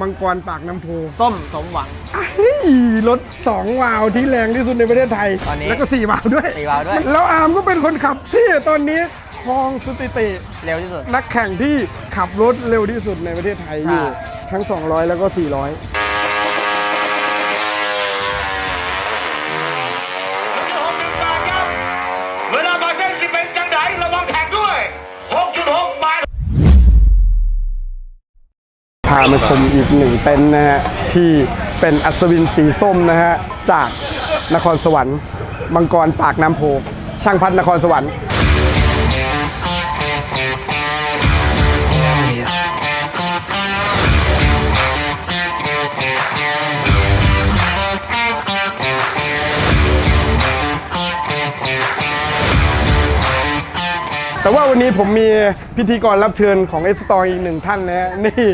มังกรปากน้ำโพส้มสมหวังเฮ้ยรถ2วาล์วที่แรงที่สุดในประเทศไทย ตอนนี้แล้วก็4วาล์วด้วยสี่วาล์วด้วย แล้วอาร์มก็เป็นคนขับที่ตอนนี้ครองสถิติ เร็วที่สุด นักแข่งที่ขับรถเร็วที่สุดในประเทศไทยอยู่ใช่ทั้ง 200 แล้วก็ 400 พามาชมอีกหนึ่งเต็นท์นะฮะที่เป็นอัศวินสีส้มนะฮะจากนครสวรรค์มังกรปากน้ำโพ ช่างพัฒนครสวรรค์แต่ว่าวันนี้ผมมีพิธีกรรับเชิญของเอสตองอีกหนึ่งท่านนะฮะนี่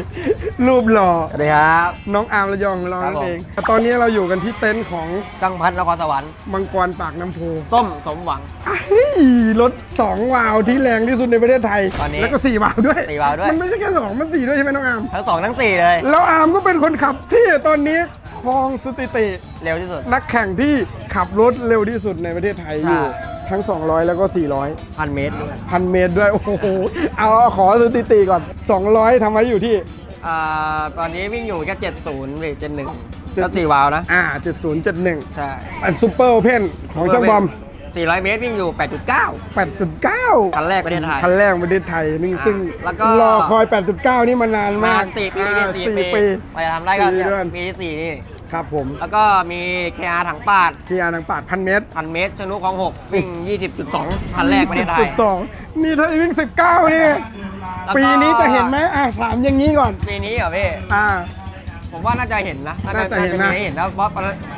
รูปหล่อ สวัสดีครับ น้องอาร์มระยองของเราครับนั่นผม เอง ตอนนี้เราอยู่กันที่เต็นท์ของจังพัฒนครสวรรค์มังกรปากน้ำโพส้มสมหวังเฮ้ยรถ 2 วาล์วที่แรงที่สุดในประเทศไทย ตอนนี้แล้วก็ 4 วาล์วด้วย สี่วาล์วด้วย มันไม่ใช่แค่สองมันสี่ด้วยใช่ไหมน้องอาร์มทั้งสองทั้งสี่เลย แล้วอาร์มก็เป็นคนขับที่ตอนนี้ครองสถิติ เร็วที่สุด นักแข่งที่ขับรถเร็วที่สุดในประเทศไทยอยู่ ใช่ ทั้ง 200 แล้วก็ 400 พันเมตรด้วยพันเมตรด้วย โอ้โห เอาเอาขอสถิติก่อน 200ทำไว้อยู่ที่ อ่าตอนนี้วิ่งอยู่แค่เจ็ดศูนย์หรือเจ็ดหนึ่งเจ็ดก็สี่วาล์วนะอ่า 7071ใช่อันซูเปอร์โอเพนของช่างบอมสี่ร้อยเมตรวิ่งอยู่แปดจุดเก้า8.9 คันแรกประเทศไทย คันแรกประเทศไทยนี่อ่าซึ่งแล้วก็รอคอย 8.9 นี่มานานมากสี่ปีอ่าสี่สี่ปีปีไปทำได้ก็สี่เนี่ยเดือนปีที่สี่นี่ ครับผมแล้วก็มีเคอาถังปาดที่อานังปาดพันเมตรพันเมตรชนุของหกวิ่งยี่สิบจุดสองคันแรกประเทศไทย 20.2 นี่ถ้าวิ่ง 19 นี่ แล้วก็ ปีนี้จะเห็นไหมอะถามอย่างนี้ก่อน ปีนี้เหรอพี่ อ่า ผมว่าน่าจะเห็นนะน่าจะเห็นนะมีให้เห็นแล้วเพราะ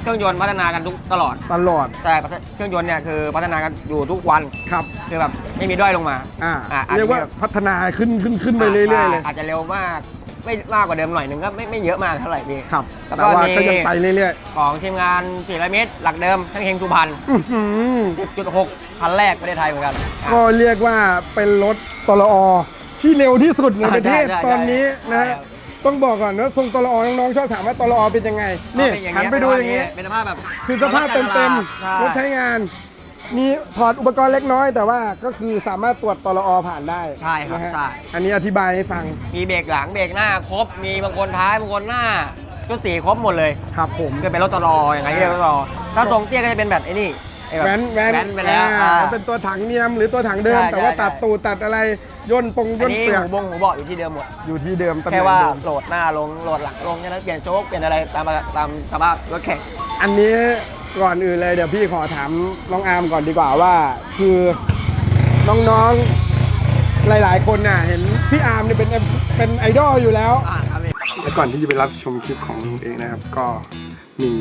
เครื่องยนต์พัฒนากันทุกตลอด ตลอดแต่เครื่องยนต์เนี่ยคือพัฒนากันอยู่ทุกวันครับ คือแบบไม่มีด้อยลงมาอ่า อะอาจจะเรียกว่าพัฒนาขึ้นขึ้นขึ้นไปเรื่อยๆเลย อาจจะเร็วมาก ไม่มากกว่าเดิมหน่อยหนึงก็ไม่ไม่เยอะมากเท่าไหร่พี่ ครับแล้วแต่ก็ว่ามี ก็ยังไปเรื่อยของทีมงาน400เมตร หลักเดิมทั้งเฮงสุพรรณๆอื้อหือ10.6คันแรกประเทศไทยเหมือนกันอะ ก็เรียกว่าเป็นรถตลอที่เร็วที่สุดในประเทศใช่ใช่ตอนนี้นะใช่ฮะครับ ต้องบอกก่อนว่าทรงตลอน้องๆชอบถามว่าตลอเป็นยังไง นี่เป็อย่าหันเยไปดูอย่างนี้ เป็นสภาพแบบคือสภาพเต็มใช่ๆรถใช้งาน มีถอดอุปกรณ์เล็กน้อย แต่ว่าก็คือสามารถตรวจตลอผ่านได้ใช่ครับนะฮะใช่ อันนี้อธิบายให้ฟังมีเบรกหลังเบรกหน้าครบ มีบางคนท้ายบางคนหน้าชุดสีครบหมดเลยครับผม ก็เป็นรถตลออย่างไรที่เรียกรถตลอถ้าทรงเตี้ยก็จะเป็นแบบไอ้นี่ไอ้บบแว้นแว้นแว้นไปแล้วอ่า อ่าเป็นตัวถังเนียมหรือตัวถังเดิม ใช่แต่ว่าใช่ ตัดใช่ตูดตัดอะไรย่นปงอัย่นนนี้เปลือกหูบงหูเบาะอยู่ที่เดิมหมด อยู่ที่เดิมตำแหแค่น่งว่าเดิมโหลดหน้าลงโหลดหลังลงแค่นั้นเปลี่ยนโชคเปลี่ยนอะไรตามตามสภาพรถแข่งอันนี้ ก่อนอื่นเลยเดี๋ยวพี่ขอถามน้องอาร์มก่อนดีกว่าว่า คือน้องๆหลายๆ คนน่ะ เห็นพี่อาร์มเนี่ยเป็น MC เป็นไอดอลอยู่แล้ว อ่าครับพี่และก่อนที่จะไปรับชมคลิปของลุงเอกนะครับ ก็มี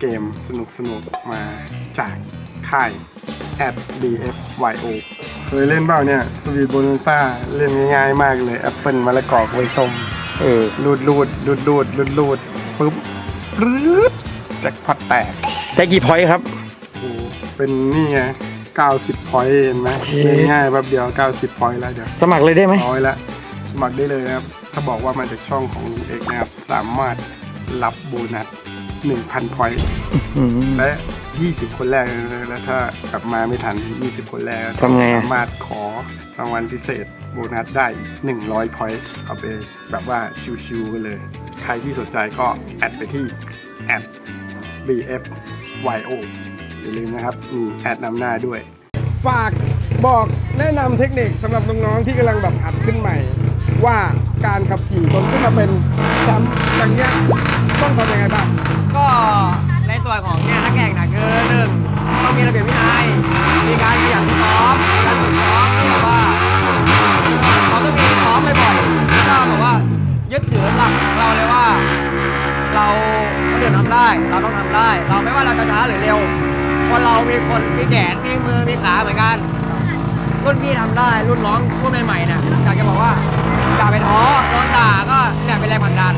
เกมสนุกๆ มาจากค่าย at bfyo เคยเล่นเปล่าเนี่ยสวีทโบนัซ่าเล่นง่ายๆมากเลยแอปเปิลมะละกอกไวส้มเออรูดรูดรูดรูดรูดรูดปุ๊บปรื๊ดแจ็คพอตแตก ได้กี่พอยต์ครับโอ้โหเป็นนี่ไง 90 พอยต์เห็นไหมโอเค ง่ายๆแป๊บเดียว 90 พอยต์แล้วเดี๋ยวสมัครเลยได้ไหมร้อยแล้วสมัครได้เลยนะครับ ถ้าบอกว่ามาจากช่องของลุงเอกนะครับ สามารถรับโบนัส 1,000 พอยต์อืม และ 20 คนแรกนะแล้วถ้ากลับมาไม่ทัน 20 คนแรกทำไงอะ สามารถขอรางวัลพิเศษโบนัสได้อีก100 พอยต์เอาไปแบบว่าชิวๆกันเลย ใครที่สนใจก็แอดไปที่แอด bfyo อย่าลืมนะครับ มีแอดนำหน้าด้วย ฝากบอกแนะนำเทคนิคสำหรับน้องๆที่กำลังแบบหัดขึ้นใหม่ ว่าการขับขี่จนขึ้นมาเป็นแชมป์อย่างเงี้ยต้องทำยังไงบ้างก็ในส่วนของเนี่ยนักแข่งนะคือหนึ่งต้องมีระเบียบวินัยมีการขยันซ้อมการฝึกซ้อมที่แบบว่าเขาต้องมีซ้อมบ่อยๆแล้วก็แบบว่ายึดถือหลักของเราเลยว่า เราคนอื่นทำได้ เราต้องทำได้ เราไม่ว่าเราจะช้าหรือเร็ว คนเรามีคนมีแขนมีมือมีขาเหมือนกันรุ่นพี่ทำได้ รุ่นน้องรุ่นใหม่ๆเนี่ยอยากจะบอกว่าอย่าไปท้อโดนด่าก็เนี่ยเป็นแรงผลักดัน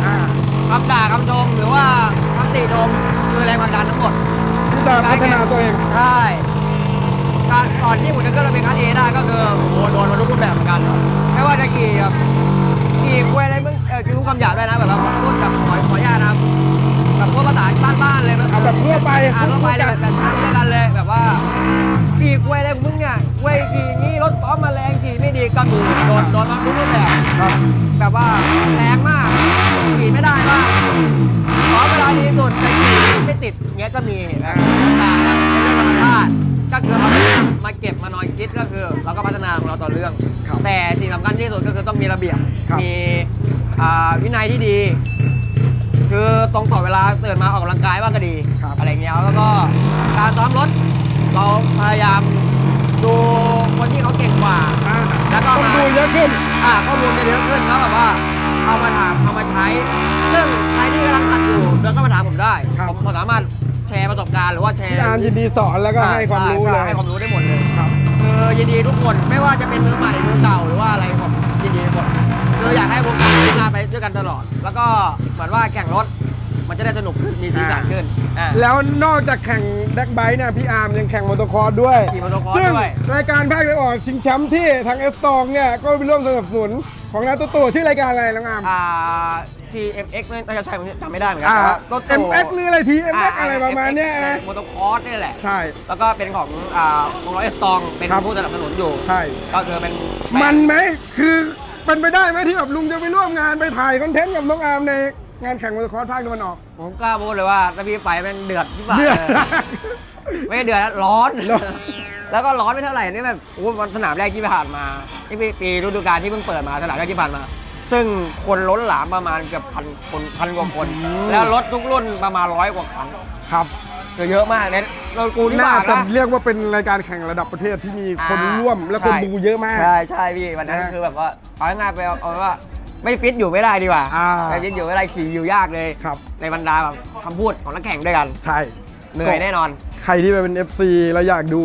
คำด่าคำชมหรือว่าคำติชมคือแรงผลักดันทั้งหมดที่จะพัฒนาตัวเองใช่การก่อนที่ผมจะขึ้นมาเป็นคัสเอได้ก็คือโอ้โหโดนมาทุกรูปแบบเหมือนกันไม่ว่าจะขี่แบบขี่กล้วยอะไรมึงเออคือทุกคำหยาบด้วยนะแบบว่าพูด เลยอ่ไปเลยแต่แบบนั้ด้วยกันเลยแบบว่าขี่คุวยอะไรของมึงเนี่ยคุวยขี่งี้รถป้อมมาแรงขี่ไม่ดีก็ดูโดนโดนมาทุกรูปแบบครัแบบว่าแรงมากขี่ไม่ได้มากขอเวลาดีสุดไปขี่ไม่ติดเงี้ยก็มีนะานะเป็นเรื่อรรมชาติก็คือเอามาเก็บมานอนคิดก็คือ เราก็พัฒนาของเราต่อเรื่อง แต่สิ่งสำคัญที่สุดก็คือต้องมีระเบียบมีวินัยที่ดี คือตรงต่อเวลาตื่นมาออกกำลังกายบ้างก็ดี ครับอะไรเงี้ยแล้วก็การซ้อมรถ เราพยายามดูคนที่เขาเก่งกว่า อ่าแล้วก็ต้องมา ดูเยอะขึ้น อ่าข้อมูลจะเยอะขึ้นแล้วแบบว่าเอามาถามเอามาใช้ซึ่งใครที่กำลังหัดอยู่เดินก็มาถามผมได้ ครับผมผมสามารถแชร์ประสบการณ์หรือว่าแชร์พี่อาร์มยินดีสอนแล้วก็ให้ความรู้ใช่เลยให้ความรู้ได้หมดเลยครับ คือยินดีทุกคนไม่ว่าจะเป็นมือใหม่มือเก่าหรือว่าอะไรผมยินดีหมด คืออยากให้วงการพัฒนาไปด้วยกันตลอด แล้วก็เหมือนว่าแข่งรถมันจะได้สนุกขึ้นมีสีสันขึ้นอ่าแล้วนอกจากแข่งแดกไบค์เนี่ยพี่อาร์มยังแข่งมอเตอร์คอร์สด้วย ขี่มอเตอร์คอร์สซึ่งด้วย รายการภาคตะวันออกชิงแชมป์ที่ทางเอสตองเนี่ยก็ไปร่วมสนับสนุนของนาตุตัวชื่อรายการอะไรน้องอาร์มอ่า TMX น่าจะใช่ผมจำไม่ได้เหมือนกัอ่า แต่ว่าตัว MX หรืออะไรที MX อะไรประมาณเนี้ยนะมอเตอร์คอร์สนี่แหละ ใช่ แล้วก็เป็นของอ่าวงล้อเอสตองเป็นครับ ผู้สนับสนุนอยู่ ใช่ ก็คือเป็นมันไหมคือ เป็นไปได้ไหมที่แบบลุงจะไปร่วมงานไปถ่ายคอนเทนต์กับน้องอาร์มในงานแข่งมอเตอร์คอร์สภาคตะวันออก ผมกล้าพูดเลยว่าถ้าพี่ไปแมันเดือดที่บ้านเดือด ไม่ใช่เดือดนะร้อน ร้อน แล้วก็ร้อนไม่เท่าไหร่นี่แบบโอ้โหวันสนามแรกที่ผ่านมาที่ปีปีฤดูกาลที่เพิ่งเปิดมาสนามแรกที่ผ่านมา ซึ่งคนล้นหลามประมาณเกือบพันคนพันกว่าคน แล้วรถทุกรุ่นประมาณร้อยกว่าคัน ครับ คือเยอะมากเนี่ยเรากูที่น่าบากจะนะ เรียกว่าเป็นรายการแข่งระดับประเทศที่มีคนอ่าร่วมและคนใช่ ดูเยอะมาก ใช่ใช่พี่วันนั้นนะคือแบบว่าเอาง่ายๆไปเอาเอาว่าไม่ฟิตอยู่ไม่ได้ดีกว่าอ่า ไม่ฟิตอยู่ไม่ได้ขี่อยู่ยากเลย ครับ ในบรรดาแบบคำพูดของนักแข่งด้วยกันใช่ เหนื่อยแน่นอน ใครที่ไปเป็น FC แล้วอยากดู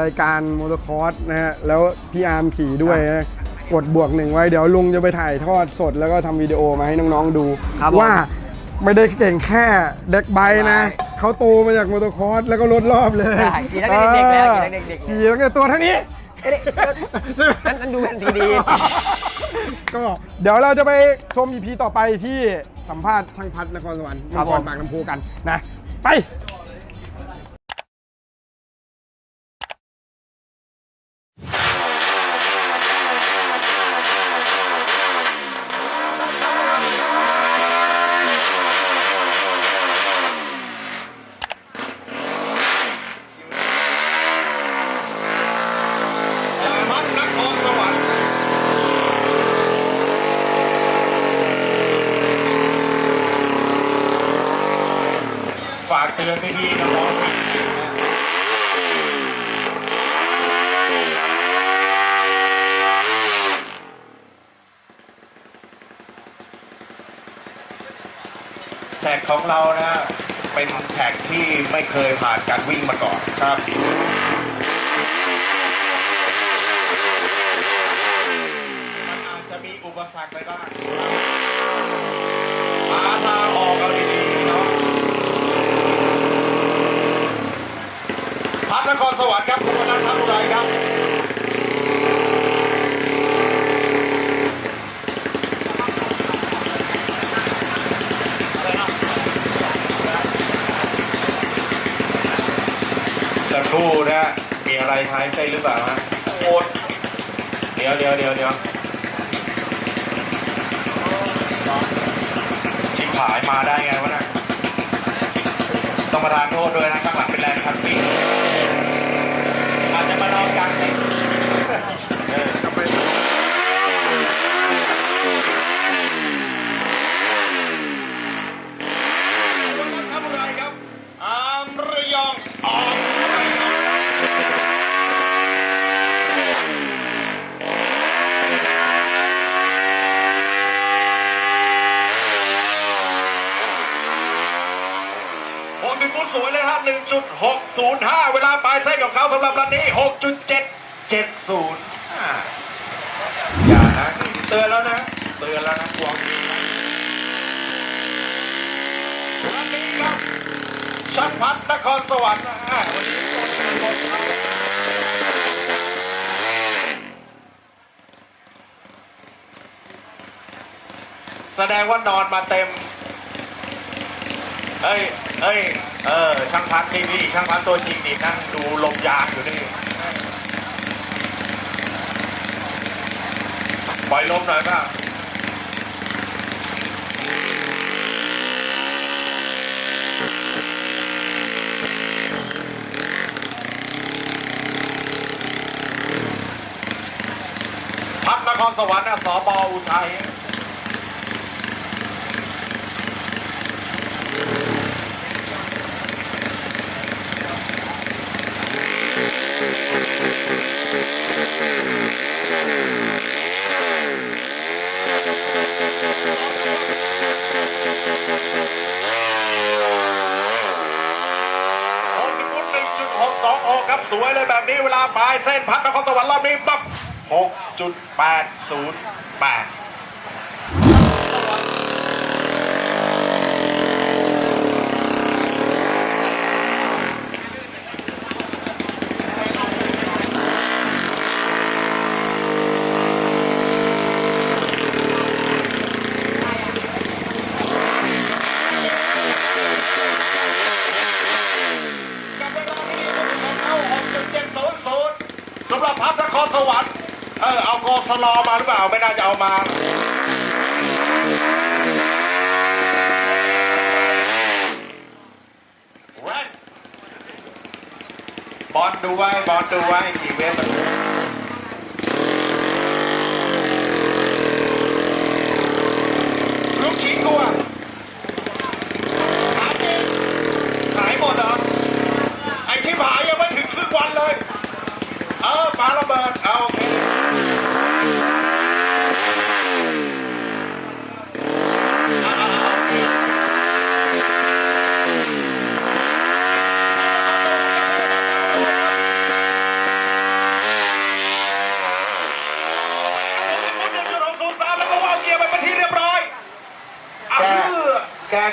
รายการมอเตอร์คอร์สนะฮะ แล้วพี่อาร์มขี่ด้วยนะกดบวกหนึ่งไว้ เดี๋ยวลุงจะไปถ่ายทอดสดแล้วก็ทำวิดีโอมาให้น้องๆดู ครับผมว่าไม่ได้เก่งแค่เด็กไบค์นะ ใช่ เขาโตมาจากมอเตอร์คอร์สแล้วก็รถรอบเลยใช่ขี่ตั้งแต่เด็กๆแล้วขี่ตั้งแต่เด็กๆเลยขี่ตั้งแต่ตัวเท่านี้ เอ้ยนั่นนั่นดูเป็นทีดีก็เดี๋ยวเราจะไปชม EP ต่อไปที่สัมภาษณ์ช่างพัฒนครสวรรค์ครันบคผรมปากน้ำโพกันนะ ไป พัฒนครสวรรค์ฝากเตือนพี่ๆน้องๆ แท็กของเรานะ เป็นแท็กที่ไม่เคยผ่านการวิ่งมาก่อนครับมันอาจจะมีอุปสรรคไปบ้างหาทางออกเอาดีๆเนาะพัฒนครสวรรค์ครับคุณนันทบุรีครับ สักครู่นะ มี อะไรท้ายเส้นหรือเปล่าฮะโคตรเดี๋ยวเดี๋ยวเดี๋ยวเดี๋ยวชิบหายมาได้ไงวะน่ะต้องมาทานโทษด้วยนะข้างหลังอาจจะมาลองกันเลยเออวันนั้นทำอะไรครับ อามระยองอามระยอง โอ้มีฟุตสวยเลยฮะ1.605 เวลาปลายเส้นของเขาสำหรับรันนี้ 6.770อ่าอย่านะเตือนแล้วนะเตือนแล้วนะกวงนี้นะรันนี้ครับช่างพัฒนครสวรรค์นะฮะวันนี้ตัวนี้รถครับแสดงว่านอนมาเต็มเอ้ย เอ้ย เออ ช่างพักนี่พี่ช่างพักตัวจริงนี่นั่งดูลมยางอยู่นี่ ปล่อยลมหน่อยป่ะพักนครสวรรค์สอสบอุทั 6.808กับเวลาที่เข้า6.700สำหรับพัดนครสวรรค์ เออเอาโกสลอมาหรือเปล่าไม่น่าจะเอามาบอลดูไว้บอลดูไว้จีเวฟมันลูกชิ้นกูอะหายเองหายหมดเหรอไอ้ที่หายยังไม่ถึงครึ่งวันเลย เออปาระเบิดเอาโอเคอ่าๆโอเคหนึ่งจุดหกศูนย์สามแล้วก็วางเกียร์ไปเป็นที่เรียบร้อยอะ แก เพื่อ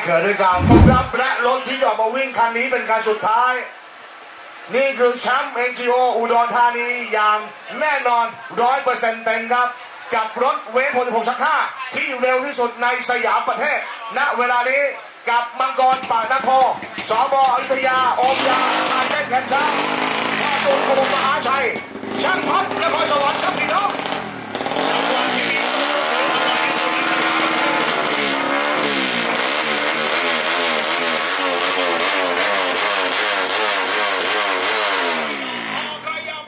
แกเขินด้วยการต้อนรับและรถที่จะออกมาวิ่งคันนี้เป็นคันสุดท้าย นี่คือแชมป์ NGO อุดรธานีอย่างแน่นอนร้อยเปอร์เซ็นต์เต็มครับ กับรถเวฟ66ชักห้าที่เร็วที่สุดในสยามประเทศ ณเวลานี้กับมังกรป่านครสบอยุธยาอมยาชายเต้นแขนช้างข้าตูนขบมหาชัยช่างพัฒนครสวรรค์ครับพี่น้อง ขยับ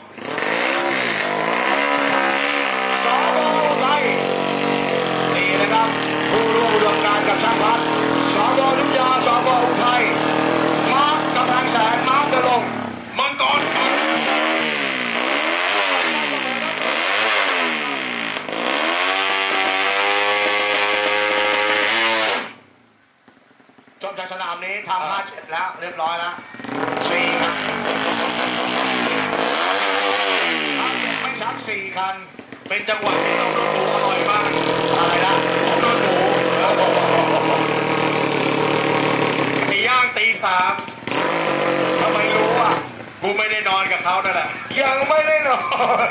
สบไทยนี่นะครับ ผู้ร่วมอุดมการณ์กับช่างพัฒน์สบยุทธยาสบอุทัยมาร์คกำแพงแสนมาร์คเดลง มังกร จบจากสนามนี้ทำห้าเจ็ดแล้ว เรียบร้อยแล้วสี่ครับห้าเจ็ดไม่ชักสี่คัน เป็นจังหวะที่เราดูอร่อยมากอะไรนะผมโดนหมูตีย่างตีสามทำไมรู้อะกูไม่ได้นอนกับเขานั่นแหละยังไม่ได้นอน